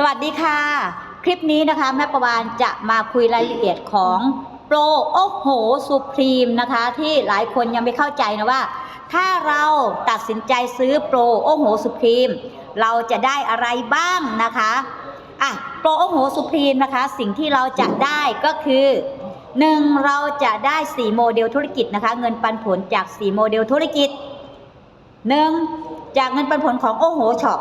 สวัสดีค่ะ คลิปนี้นะคะแม่ประวานจะมาคุยรายละเอียดของโปรโอ้โหสุพรีมนะคะ ที่หลายคนยังไม่เข้าใจนะว่า ถ้าเราตัดสินใจซื้อโปรโอ้โหสุพรีมเราจะได้อะไรบ้างนะคะอะโปรโอ้โหสุพรีมนะคะ สิ่งที่เราจะได้ก็คือหนึ่งเราจะได้ 4 โมเดลธุรกิจนะคะ เงินปันผลจาก 4 โมเดลธุรกิจ 1. จากเงินปันผลของโอ้โหช็อป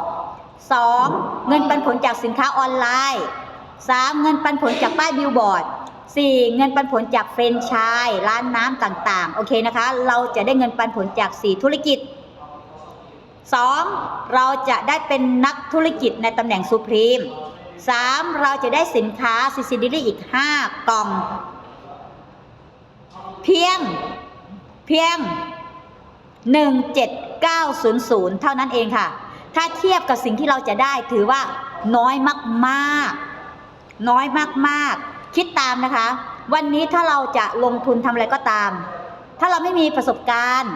2. เงินปันผลจากสินค้าออนไลน์ 3. เงินปันผลจากป้ายบิลบอร์ด 4. เงินปันผลจากเฟรนไชส์ร้านน้ำต่างๆ โอเคนะคะ เราจะได้เงินปันผลจาก 4 ธุรกิจ 2. เราจะได้เป็นนักธุรกิจในตำแหน่งซูพรีม 3. เราจะได้สินค้าซิซิดิลี่อีก 5 กล่อง เพียง เพียง 17900 เท่านั้นเองค่ะ ถ้าเทียบกับสิ่งที่เราจะได้ถือว่าน้อยมากๆ น้อยมากๆ คิดตามนะคะ วันนี้ถ้าเราจะลงทุนทำอะไรก็ตาม ถ้าเราไม่มีประสบการณ์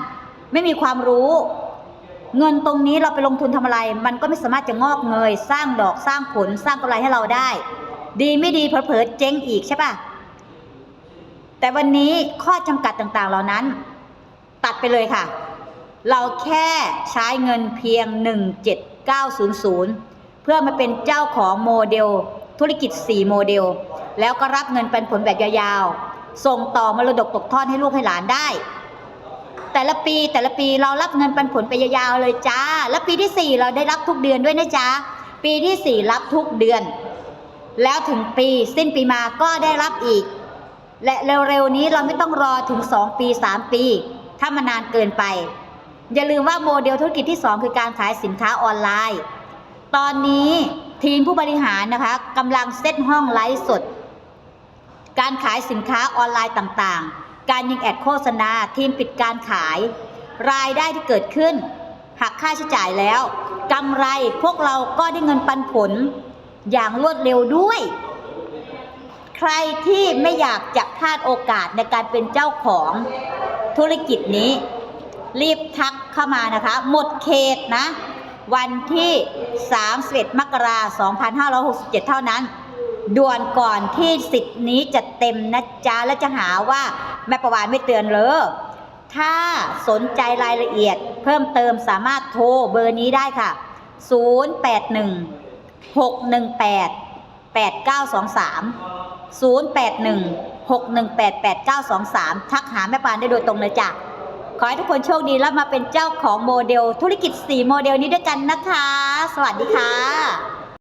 ไม่มีความรู้ เงินตรงนี้เราไปลงทุนทำอะไร มันก็ไม่สามารถจะงอกเงย สร้างดอกสร้างผลสร้างกำไรให้เราได้ ดีไม่ดีเผลอๆเจ๊งอีกใช่ปะแต่วันนี้ข้อจำกัดต่างๆเหล่านั้น ตัดไปเลยค่ะ เราแค่ใช้เงินเพียง 17900 เพื่อมาเป็นเจ้าของโมเดล ธุรกิจ 4 โมเดล แล้วก็รับเงินปันผลแบบยาวๆ ส่งต่อมรดกตกทอดให้ลูกให้หลานได้ แต่ละปีแต่ละปีเรารับเงินปันผลไปยาวๆเลยจ้า และปีที่ 4 เราได้รับทุกเดือนด้วยนะจ๊ะ ปีที่ 4 รับทุกเดือน แล้วถึงปีสิ้นปีมาก็ได้รับอีก และเร็วๆนี้เราไม่ต้องรอถึง 2 ปี 3 ปี ถ้ามันนานเกินไป อย่าลืมว่าโมเดลธุรกิจที่ 2 คือการขายสินค้าออนไลน์ ตอนนี้ทีมผู้บริหารนะคะกำลังเซตห้องไลฟ์สด การขายสินค้าออนไลน์ต่างๆ การยิงแอดโฆษณา ทีมปิดการขาย รายได้ที่เกิดขึ้น หักค่าใช้จ่ายแล้วกำไรพวกเราก็ได้เงินปันผล อย่างรวดเร็วด้วย ใครที่ไม่อยากจะพลาดโอกาสในการเป็นเจ้าของธุรกิจนี้ รีบทักเข้ามานะคะ หมดเขตนะ วันที่31มกราคม2567 เท่านั้น ด่วนก่อนที่สิทธิ์นี้จะเต็มนะจ๊ะ แล้วจะหาว่าแม่ประวานไม่เตือนเลยถ้าสนใจรายละเอียดเพิ่มเติมสามารถโทรเบอร์นี้ได้ค่ะ 081 618 8923 081 618 8923 ทักหาแม่ปานได้โดยตรงเลยจ้ะ ขอให้ทุกคนโชคดีแล้วมาเป็นเจ้าของโมเดล ธุรกิจ 4 โมเดลนี้ด้วยกันนะคะ สวัสดีค่ะ